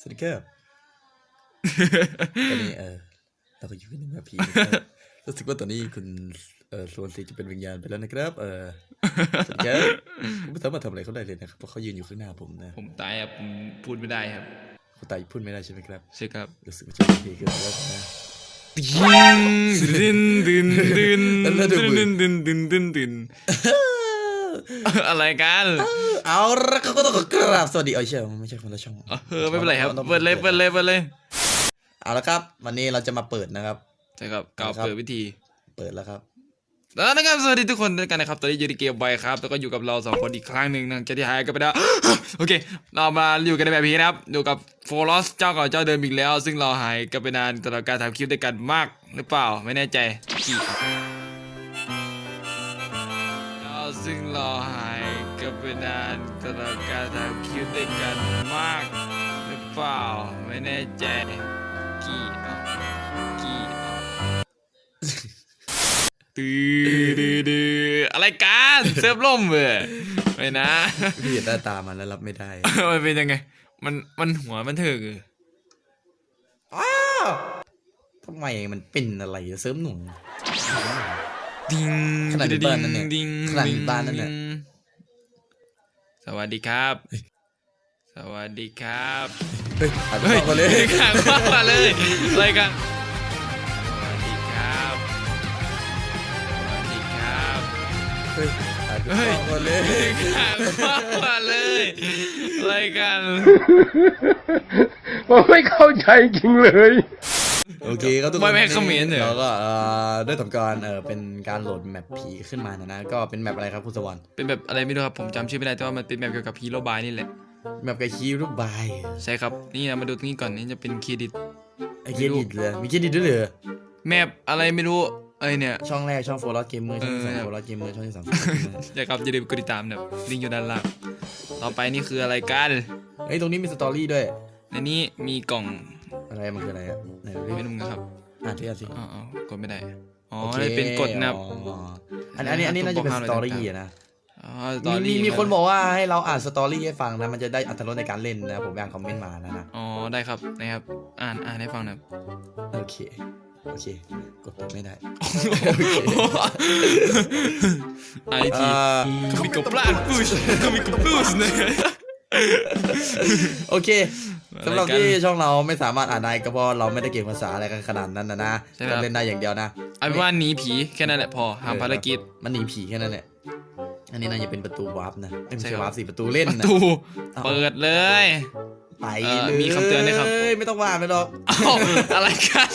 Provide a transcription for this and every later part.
สวัสดีครับตอนนี้เออเราก็อยู่กันในแบบผีนะครับรู้สึกว่าตอนนี้คุณเออโซนซีจะเป็นวิญญาณไปแล้วนะครับ เออสวัสดีครับผมไม่สามารถทำอะไรเขาได้เลยนะครับเพราะเขายืนอยู่ข้างหน้าผมนะผมตายครับผมพูดไม่ได้ครับเขาตายพูดไม่ได้ใช่ไหมครับใช่ครับรู้สึกว่าจะเป็นผีขึ้นแล้วนะดินดินดินแล้วดูมือดินดินดินดินดิน อะไรกัน เอาละเขาก็ต้องกราบสวัสดีเออใช่ไม่ใช่คนละช่องเออไม่เป็นไรครับเปิดเลยเปิดเลยเปิดเลยเอาละครับ วันนี้เราจะมาเปิดนะครับใช่ครับกล่าวครับเปิดวิธี เปิดแล้วครับแล้วนะครับสวัสดีทุกคนด้วยกันนะครับตอนนี้อยู่ในเกมไวครับแล้วก็อยู่กับเราสองคนอีกครั้งหนึ่งนะจะที่หายกันไปแล้วโอเค เรามาอยู่กันในแบบนี้นะครับอยู่กับโฟลอสเจ้าเก่าเจ้าเดิมอีกแล้ว ซึ่งเราหายกันไปนานตลอดการทำคลิปด้วยกันมากหรือเปล่าไม่แน่ใจ ราหายกันไปนานตลอดการทำคลิปด้วยกันมากหรือเปล่าไม่แน่ใจกี่อะกี่อะตื้อดื้อดื้ออะไรกันเซิร์ฟล่มเว้ยไม่นะพี่เห็นหน้าตามันแล้วรับไม่ได้ มันเป็นยังไง มันมันหัวมันเถิกเอออ้าวทำไมมันเป็นอะไรเสริมหนุ่ม ดิงขนาดอยู่บ้านนั่นเนี่ยดิงขนาดอยู่บ้านนั่นเนี่ย ดิงสวัสดีครับ สวัสดีครับเฮ้ยอ่านเฮ้ยเข้ามาเลยข้างมาเลยอะไรกันสวัสดีครับ สวัสดีครับเฮ้ยอ่านเฮ้ยเข้ามาเลยข้างมาเลยอะไรกัน ผมไม่เข้าใจจริงเลย โอเคครับทุกคนไม่ไม่ให้เขมรเหรอเราก็เอ่อได้ทำการเออเป็นการโหลดแมปผีขึ้นมานะนะ ก็เป็นแมปอะไรครับคุณสวรรค์เป็นแบบอะไรไม่รู้ครับผมจำชื่อไม่ได้แต่ว่ามันเป็นแบบเกี่ยวกับฮีโร่บายนี่แหละแมปไกคีรูปบายใช่ครับนี่นะมาดูตรงนี้ก่อนนี่จะเป็นเครดิต ไอเครดิตเลยมีเครดิตด้วยเหรอแมปอะไรไม่รู้เอ้ยเนี่ย ช่องแรกช่องโฟล์ลเกมเมอร์ช่องที่สองเออโฟล์ลเกมเมอร์ช่องที่สามอย่าครับอย่าลืมกดติดตามนะลิงก์อยู่ด้านล่างต่อไปนี่คืออะไรกันเฮ้ยตรงนี้มีสตอรี่ด้วยในนี้มีกล่องอะไรมันคืออะไรอะไหนดูดิไม่รู้ เมือนกันครับอ่านที่อ่านสิอ๋อกดไม่ได้อ๋อโอคเป็นกดนะอ๋ออันอันนี้อันนี้น่าจะเป็นสตอรี่อะนะอ๋อตอมีมีรี่มีคนบอกว่าให้เราอ่านสตอรี่ให้ฟังนะมันจะได้อัตรรในการเล่นนะผมอ่านคอมเมนต์มานะนะอ๋อได้ครับนะครับ อ่านอ่านให้ฟังนะโอเคโอเค กดไม่ได้ไอทีอ่าเขามีกบปลานปูชเขามีกบปูชเนี่ย โอเคสำหรับที่ช่องเราไม่สามารถอ่านได้ก็เพราะเราไม่ได้เก่งภาษาอะไรกันขนาดนั้นนะนะใช่ครับก็เล่นได้อย่างเดียวนะเอาเป็นว่าหนีผีแค่นั้นแหละพอทำภารกิจมันหนีผีแค่นั้นแหละอันนี้น่าจะเป็นประตูวาร์ปนะเอ้ยไม่ใช่ใช่ครับวาร์ปสิประตูเล่นประนะตูเอาเปิดเลยไปเอ่อเลยมีคำเตือนด้วยครับไม่ต้องว่าไม่ต้องเอ้าอะไรกัน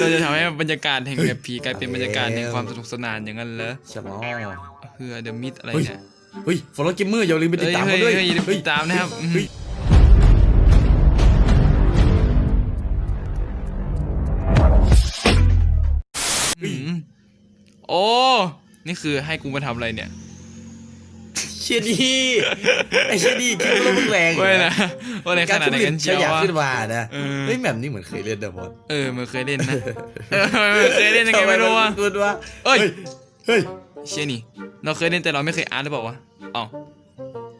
เราจะทำให้บรรยากาศแห่งแบบผีกลายเป็นบรรยากาศแห่งความสนุกสนานอย่างนั้นเหรอใช่ไหมเพื่อเดอะมิดอะไรเนี่ย เฮ้ยฟอลล์เกมเมอร์อย่าลืมไปติดเฮ้ยตามเฮ้เขายด้วยเฮ้ยอย่าลืมติดตามนะครับเฮ้ยอืมโอ้ นี่คือให้กูมาทำอะไรเนี่ย เชียดีไอเชียดีคิดว่ามึงแรงไม่นะว่าในขการนาดทุไหนจริกันตเชียวอยากวะขึ้นมานะเออเฮ้ยแบบนี้เหมือนเคยเล่นเดอะบอลเออมันเคยเล่นนะเออมันเคยเล่นยังไงไม่รู้วะพูดว่าเอ้ยเฮ้ย เชี่ยนี่ เราเคยเล่นแต่เราไม่เคยอ่านหรือเปล่าวะอ๋อ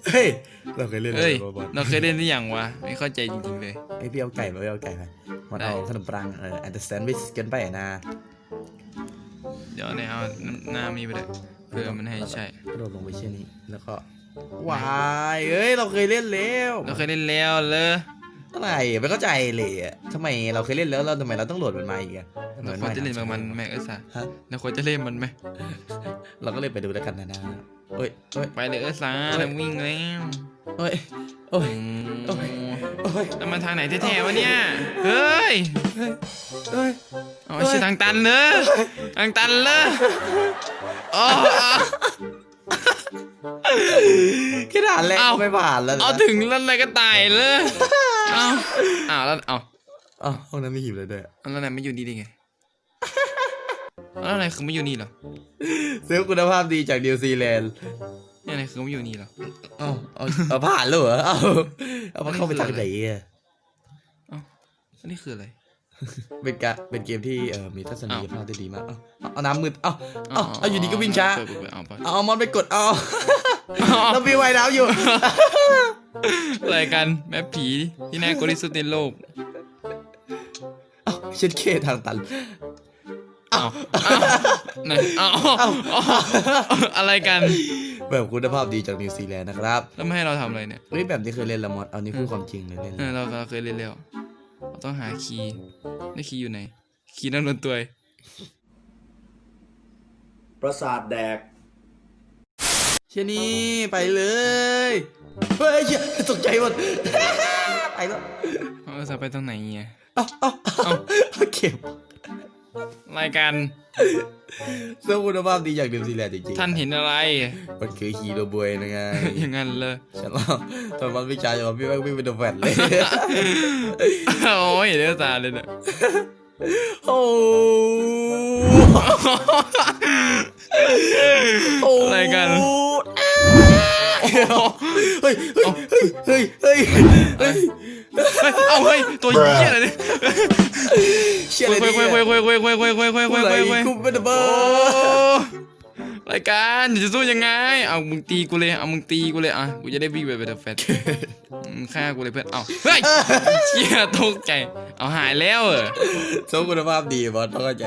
เฮ้ย เราเคยเล่นเอ้ยเดอะบอลเราเคยเล่นหรือยังวะ ไม่เข้าใจจริงๆเลย ไอพี่เอาไก่มาพี่เอาไก่มามันเอาได้ ขนมปังเอออันเดอร์สแตนด์วิสกันไปนะเดี๋ยวเนี่ยเอาหน้ามีไปเลยเพื่อมันให้ใช่ กระโดดลงไปเช่นนี้ แล้วก็วายเอ้ย เราเคยเล่นแล้ว เราเคยเล่นแล้วเลย อะไรไม่เข้าใจเลยอะทำไมเราเคยเล่นแล้วเราทำไมเราต้องโหลดมันมาอีกอะทำไมเราควรจะเล่นว่ายำมันแม่เออสาฮะเราควรจะเล่นมันไหมเราก็เลยไปดูแล้วกันนะนะเอ้ยเอ้ยไปเลยเออสาเอ้ยเราวิ่งแล้วเอ้ยเอ้ยอืมโอ้ยเอ้ยแล้วมันทางไหนแท้ๆวะเนี่ยเฮ้ยเอ้ยอ๋อชื่อทางตันเนอะทางตันเลยอ๋อแค่ด่านแรกเอ้าก็ไม่ผ่านแล้วนะเอาถึงแล้วอะไรก็ตายเลยเอาอ้าวแล้วเอาเอ้าห้องนั้นไม่หิวเลยด้วยแล้วไหนไม่อยู่นี่ได้ไงแล้วอะไรคือไม่อยู่นี่เหรอเซลล์คุณภาพดีจากนิวซีแลนด์เนี่ยอะไรคือไม่อยู่นี่เหรอเอ้าเอาเอาผ่านแล้วเหรอเอ้าเอามาเข้าไปทางไหนอะอันนี้คืออะไรเป็นกะเป็นเกมที่เอ่อมีทัศนียอ้าวภาพที่ดีมากเอ้าเอาเอาน้ำมืดเอ้าเอ้าเอาอยู่ดีก็วิ่งช้าเปิดเปิดเปิดเอาไปเอาเอามอนไปกดเอาเรามีไวน้ำอยู่ รายการแมปผีที่น่ากลัวที่สุดในโลกเอ้าเช่นเคทางตันอ้าวอ้าวไหนอ้าวอ้าวอ้าวอะไรกัน แบบคุณภาพดีจากนิวซีแลนด์นะครับแล้วไม่ให้เราทำอะไรเนี่ยเฮ้ยแบบนี้เคยเล่นละมอดเอานี่พูดความจริงเลยเล่นเออเราเราเคยเล่นแล้วเราต้องหาคีย์ได้คีย์อยู่ไหน คีย์นั่นบนตัว ประสาทแดก เช่นนี้ไปเลย เฮ้ยเหี้ยตกใจหมดไปแล้วเราจะไปตรงไหนเนี่ยเอ้าเอ้าเอ้าเก็บรายการเสื้อคุณภาพดีจากนิวซีแลนด์จริงๆท่านเห็นอะไร มันคือฮีโร่บอยนะไงอย่างนั้นเลยฉันเล่าตอนมันวิชาจะมาพี่แม่งวิ่งเป็นตัวแฟนเลย โอ้ยเดี๋ยวตาเลยนะโอ้โอ้อะไรกัน เฮ้ยเฮ้ยเฮ้ยเฮ้ยเฮ้ยเฮ้ยเฮ้ยเอาเฮ้ยตัวเหี้ยอะไรเนี่ยเชี่ยคุอะไรยคุยเนี่ยคุยคุยคุยคุยคุยคุยคุยคุยคุยคุยคุยกูเป็นเบอโอ้ร์รายการจะสู้ยังไง เอามึงตีกูเลย เอามึงตีกูเลยอะ กูจะได้วิ่งไปเป็นแฟนมึงฆ่ากูเลยเพื่อน เอาเฮ้ยเชี่ยตกใจ เอาหายแล้วเหรอโชว์คุณภาพดีบอสต้องเข้าใจ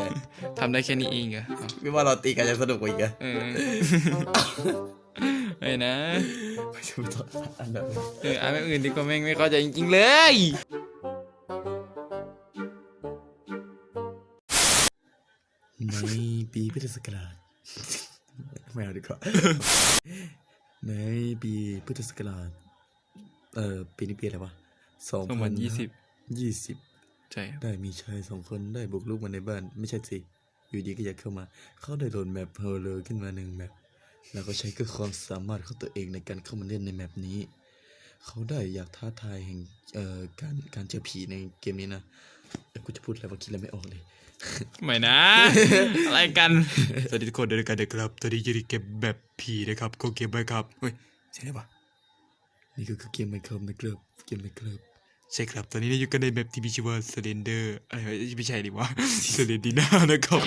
ทำได้แค่นี้เองเหรอเอาพี่ว่าเราตีกันจะสนุกกว่าอีกอะเอ อเฮ้ยนะไม่ใช่ไม่ต้องอันดับเออเอาไม่อื่นดีกว่าแม่งไม่เข้าใจจริงๆเลยในปีพุทธศักราชไม่เอาดีกว่าในปีพุทธศักราชเอ่อปีนี้ปีอะไรวะสองสองพันยี่สิบยี่สิบใช่ครับได้มีชายสองคนได้บุกรุกมาในบ้าน ไม่ใช่สิ อยู่ดีก็อยากเข้ามา เขาได้โหลดแมปเฮอร์เลอร์ขึ้นมาหนึ่งแมป แล้วก็ใช้คือความสามารถของตัวเองในการเข้ามาเล่นในแมปนี้ เขาได้อยากท้าทายแห่งเอ่อการการเจอผีในเกมนี้นะเอ้ยกูจะพูดอะไรว่าคิดอะไรไม่ออกเลย ไม่นะ อะไรกัน สวัสดีทุกคนด้วยกันนะครับตอนนี้อยู่ในเกมแบบผีนะครับก็เกมไปครับเฮ้ยใช่ไหมปะนี่ก็คือเกมไมเคิลนะครับเกมไมเคิล ใช่ครับ ตอนนี้เราอยู่กันในแบบที่มีชื่อว่า Slender อะไรวะไม่ใช่ดิวะ Slendina นะครับ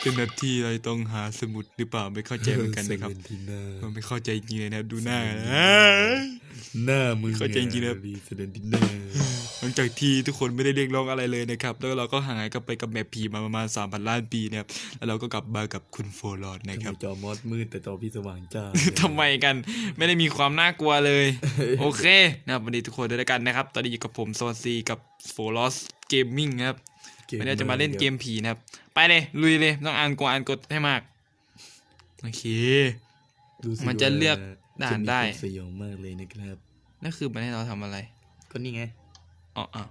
เป็นแบบที่เราต้องหาสมุดหรือเปล่าไม่เข้าใจเหมือนกันนะครับเซเวนทีน่ามันไม่เข้าใจจริงเลยนะดูหน้านะ หน้ามึงเข้าใจจริงๆนะดีเซเวนทีน่าหลังจากที่ทุกคนไม่ได้เรียกร้องอะไรเลยนะครับ แล้วเราก็ห่างหายกันไปกับแมปผีมาประมาณ3,000ล้านปีนะครับ แล้วเราก็กลับมากับคุณโฟลอดนะทำคไมรับจอมอสมืดแต่จอพี่สว่างจ้าทำไมกัน ไม่ได้มีความน่ากลัวเลย โอเคนะครับวันนี้ทุกคนด้วยกันนะครับ ตอนนี้อยู่กับผมโซนซีกับโฟลอสเกมมิ่งครับวันนี้จะมาเล่นเกมผีนะครับ ไปเลยลุยเลยต้องอ่านกดอ่านกดให้มาก โอเคดูสิมันจะเลือกว่ ด่านได้จะมีควมสยองมากเลยนะครับนั่นคือมันให้เราทำอะไร ก็นี่ไง อ๋ออ๋อ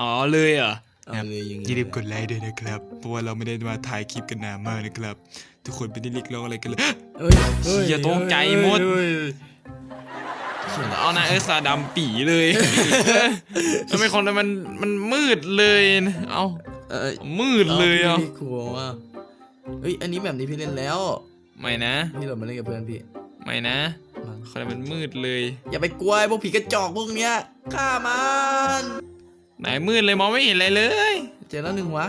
อ๋อเลยเหรอเอาเลยยังไงอย่าลืมกดไลค์ด้วยนะครับ เพราะว่าเราไม่ได้มาถ่ายคลิปกันนานมากนะครับ ทุกคนไม่ได้เรียกร้องอะไรกันเลยเอ้ยเอ้ยเหี้ยตกใจหมดเอ้ยเอานะเออสาดำปีเลยทำไมคนนั้นมันมันมืดเลยนะเอาเอ้ยมืดเลยอะพี่กลัวว่าเฮ้ย อันนี้แบบนี้พี่เล่นแล้ว ไม่นะ พี่โหลดมาเล่นกับเพื่อนพี่ ไม่นะมั้งคนนั้นมันมืดเลย อย่าไปกลัวไอ้พวกผีกระจอกพวกเนี้ยฆ่ามันไหนมืดเลยมองไม่เห็นอะไรเลย เจอแล้วหนึ่งวะ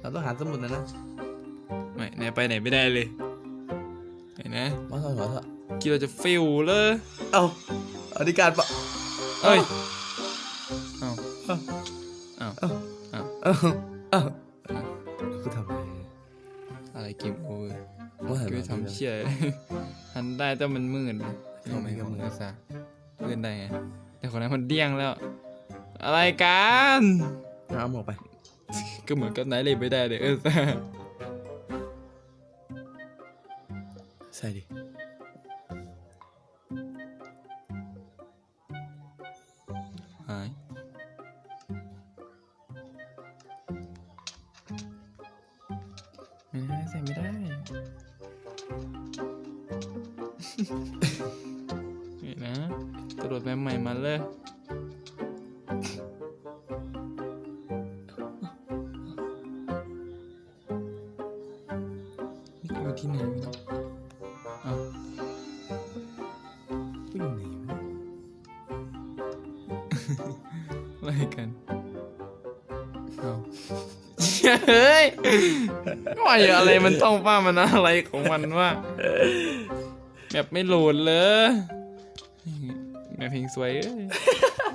เราต้องหาสมุดนะนะไม่ไหนไปไหนไม่ได้เลยไหนนะมาถอยมาเถอะคิดเราจะฟิวเลยเอ้าอธิการปะเอ้ยเอ้าเอ้าเอ้าเอ้าเอ้าเอ้าเอ้ากูทำอะไรอะไรเกมโอเวอร์ ว่าหันก็มาทำเชี่ยหันได้แต่มันมืดทำไมกับมือซะเลื่อนได้ไง แต่คนนั้นมันเดี้ยงแล้ว อะไรกันเอาหมวกไป ก็เหมือนกับไหนเลยไม่ได้เลยเออซะใส่ดิ ดดแบบใหม่มาเลย นี่อยู่ที่ไหนวะเนี่ยอ้าวผู้หญิงไหนวะอะไรกันเอาเฮ้ยว่าอย่าอะไรมันต้องป้ามันอะไรของมันว่าแบบไม่โหลดเลย me aí